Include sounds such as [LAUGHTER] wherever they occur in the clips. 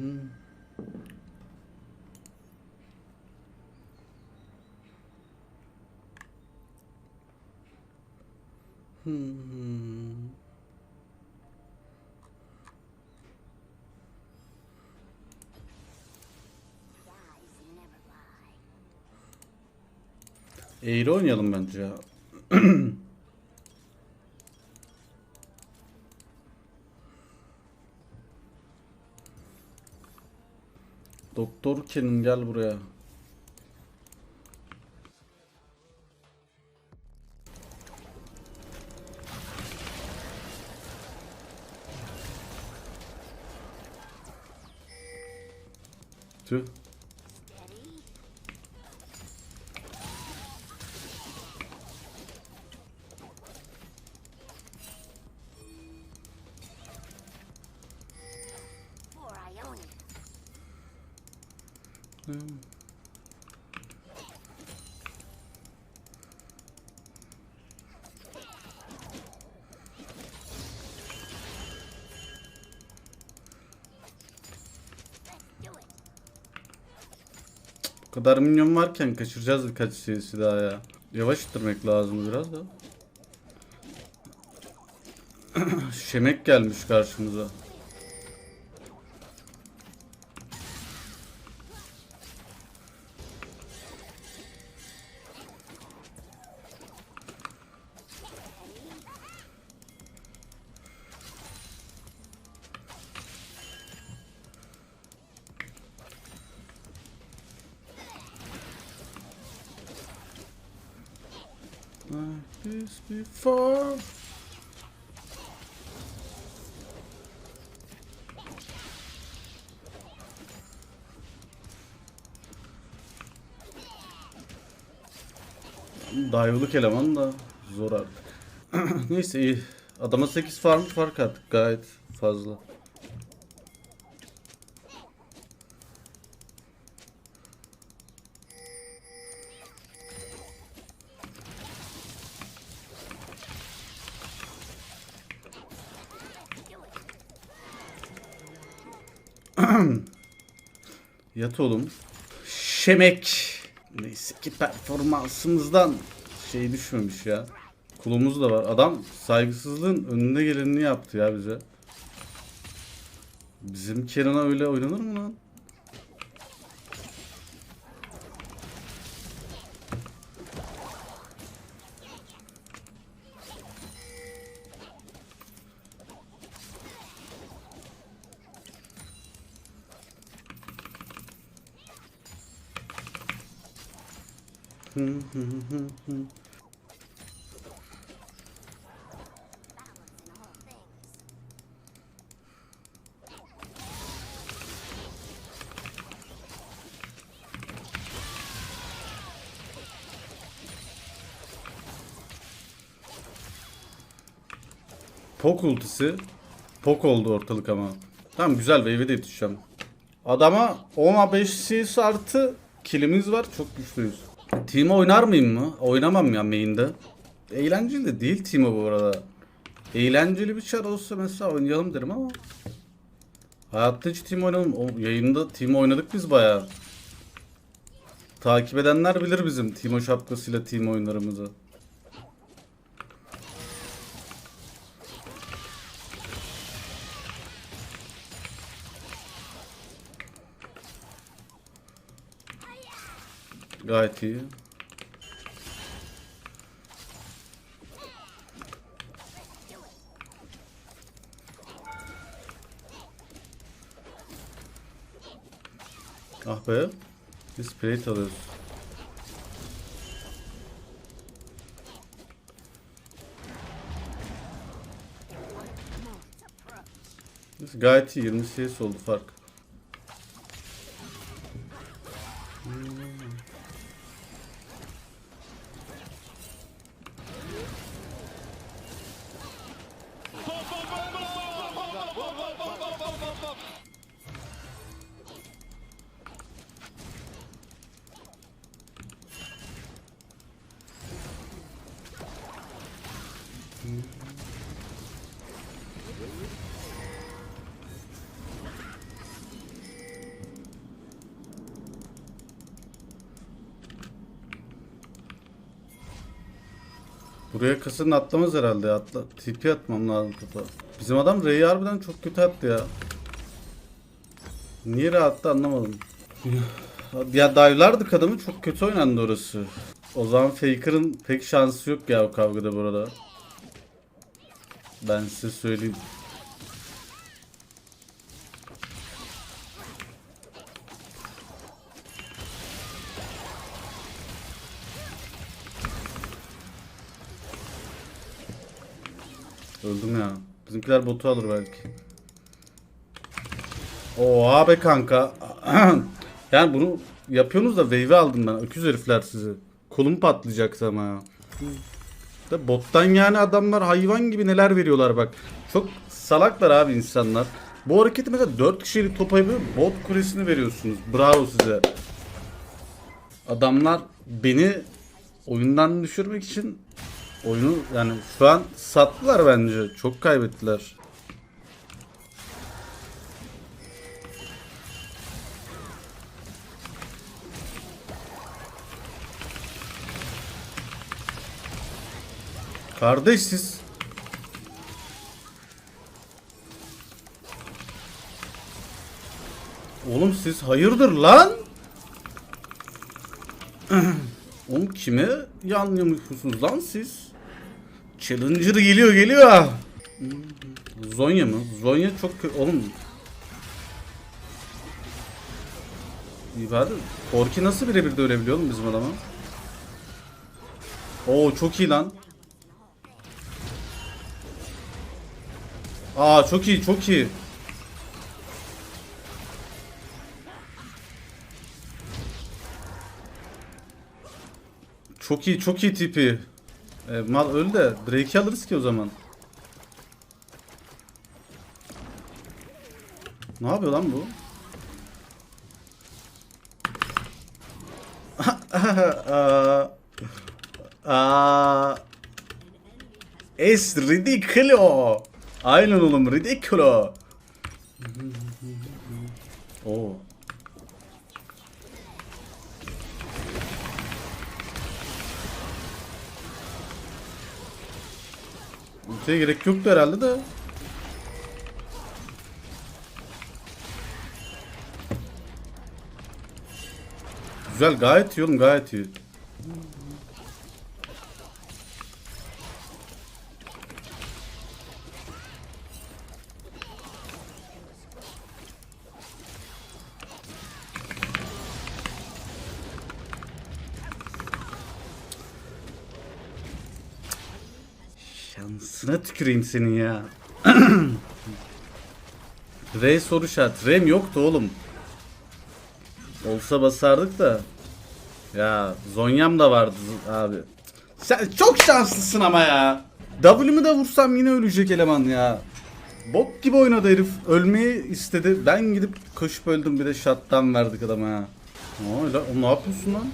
Hmm. Eğri oynayalım bence ya. Doktor Kenan gel buraya. Tüh. Bu kadar minyon varken kaçıracağız birkaç CS'i daha ya. Yavaş ittirmek lazım biraz da. [CLEARS THROAT] Şemek gelmiş karşımıza. Like this before. Dayılık eleman da zor artık. [CLEARS THROAT] Neyse iyi. Adama 8 farm fark attık gayet fazla. Yat oğlum. Şemek. Neyse ki performansımızdan şey düşmemiş ya. Kulumuz da var. Adam saygısızlığın önünde gelenini yaptı ya bize. Bizim Kenan'a öyle oynanır mı lan? Pok ultisi. Pok oldu ortalık ama. Tamam güzel wave'e de yetişeceğim. Adama 10'a 5 CS artı killimiz var. Çok güçlüyüz. Team oynar mıyım mı? Oynamam ya main'de. Eğlenceli de değil Team'e bu arada. Eğlenceli bir çar olsa mesela oynayalım derim ama. Hayatta hiç team oynamadım. O yayında team oynadık biz bayağı. Takip edenler bilir bizim Timo şapkasıyla team oyunlarımızı. Gayet iyi. Ah be. Biz plate alıyoruz. Gayet iyi. 20 CS oldu fark. Buraya kasanın atlamaz herhalde. Atla, tipi atmam lazım topa. Bizim adam R'yi harbiden çok kötü attı ya. Niye rahattı anlamadım. ya dive'lardık adamı çok kötü oynandı orası. O zaman Faker'ın pek şansı yok ya o kavgada burada. Ben size söyleyeyim. Öldüm ya. Bizimkiler botu alır belki. Oha be kanka. [CLEARS THROAT] yani bunu yapıyorsunuz da wave aldım ben. Öküz herifler sizi. Kolum patlayacaktı ama ya. Da bottan yani adamlar hayvan gibi neler veriyorlar bak. Çok salaklar abi insanlar. Bu hareketi mesela 4 kişilik topa yapıyor. Bot kulesini veriyorsunuz. Bravo size. Adamlar beni oyundan düşürmek için oyunu yani şu an sattılar bence. Çok kaybettiler. Kardeş siz Oğlum siz hayırdır lan? [CLEARS THROAT] Oğlum kime yanlıyormuşsunuz lan siz? Challenger geliyor geliyor. Zonya mı? Zonya çok Oğlum. Hadi. Korki nasıl birebir de ölebiliyor oğlum bizim adama? Oo çok iyi lan. Aa çok iyi çok iyi. Çok iyi çok iyi tipi. E, mal öl de Drake'i alırız ki o zaman. Ne yapıyor lan bu? [LAUGHS] Es ridicolo. Aynen oğlum ridicolo. Oo. Ultiye gerek yoktu herhalde de. Güzel gayet iyi oğlum gayet iyi. Şansına tüküreyim senin ya. [CLEARS THROAT] R soru şart. Rem yoktu oğlum. Olsa basardık da. Ya Zonyam da vardı abi. Sen çok şanslısın ama ya. W'mü de vursam yine ölecek eleman ya. Bok gibi oynadı herif. Ölmeyi istedi. Ben gidip koşup öldüm bir de shot'tan verdik adama ya. O ne yapıyorsun lan?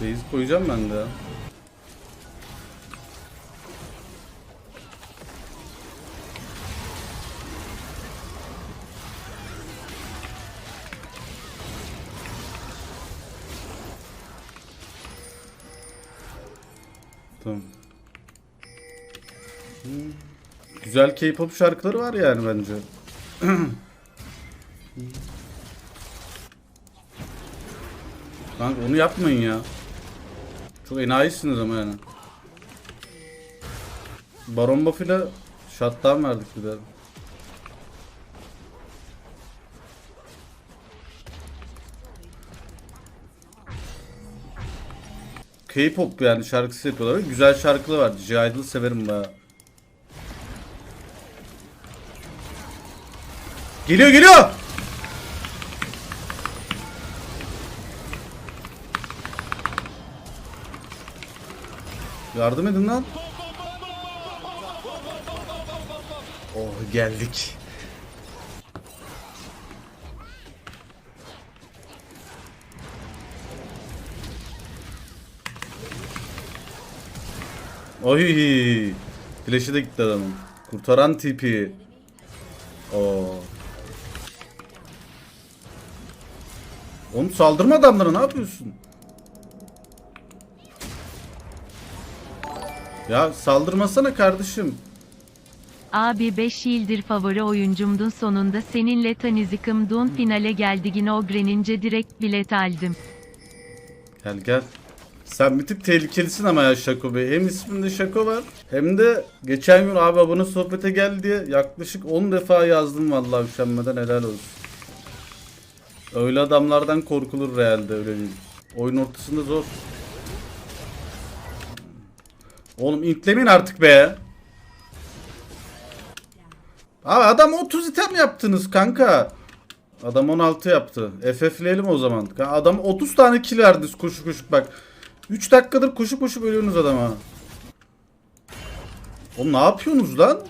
Base koyacağım ben de. Tamam. Güzel K-pop şarkıları var yani bence. [CLEARS THROAT] Kanka onu yapmayın ya. Çok enayisiniz ama yani. Baron Buff'ıyla shutdown verdik bir de. K-pop yani şarkısı yapıyorlar. Güzel şarkıları var. G-Idol'ı severim baya. Geliyor geliyor. Yardım edin lan. Oh geldik. Oy! Flash'ı da gitti adamın. Kurtaran tipi. Oo. Onu saldırma adamlara ne yapıyorsun? Ya saldırmasana kardeşim. Abi 5 yıldır favori oyuncumdun sonunda seninle tanızıkımdun finale geldigin ogrenince direkt bilet aldım. Gel gel. Sen bir tık tehlikelisin ama ya Şako Bey. Hem isminde Şako var hem de geçen gün abi abone sohbete gel diye yaklaşık 10 defa yazdım vallahi üşenmeden helal olsun. Öyle adamlardan korkulur realde öyle değil. Oyun ortasında zor. Oğlum intlemeyin artık be. Abi adam 30 item yaptınız kanka. Adam 16 yaptı. FF'leyelim o zaman. Adam 30 tane kill verdiniz koşu koşup bak. 3 dakikadır koşu koşup ölüyorsunuz adama. Oğlum ne yapıyorsunuz lan?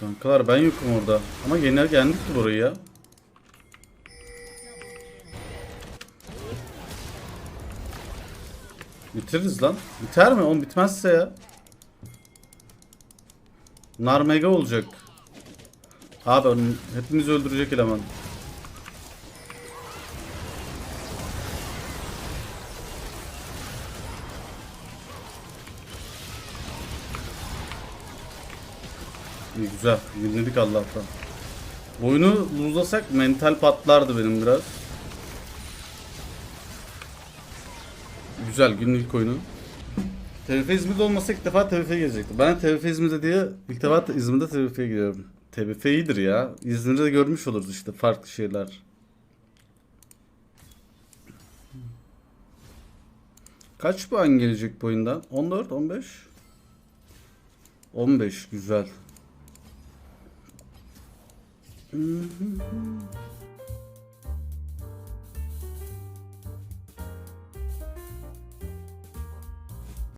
Kankalar ben yokum orada. Ama genel geldik mi burayı ya? Bitiririz lan. Biter mi? Oğlum bitmezse ya. Nar mega olacak. Abi onun- hepimiz öldürecek eleman. İyi güzel. Dinledik Allah'tan. Oyunu luzlasak mental patlardı benim biraz. Güzel günlük oyunu. TVF İzmir'de olmasa ilk defa TVF'ye gelecektim. Ben TVF İzmir'de diye ilk defa İzmir'de TVF'ye gidiyorum. TVF iyidir ya. İzmir'de de görmüş oluruz işte farklı şeyler. Kaç puan gelecek bu oyundan? 14, 15? 15 güzel.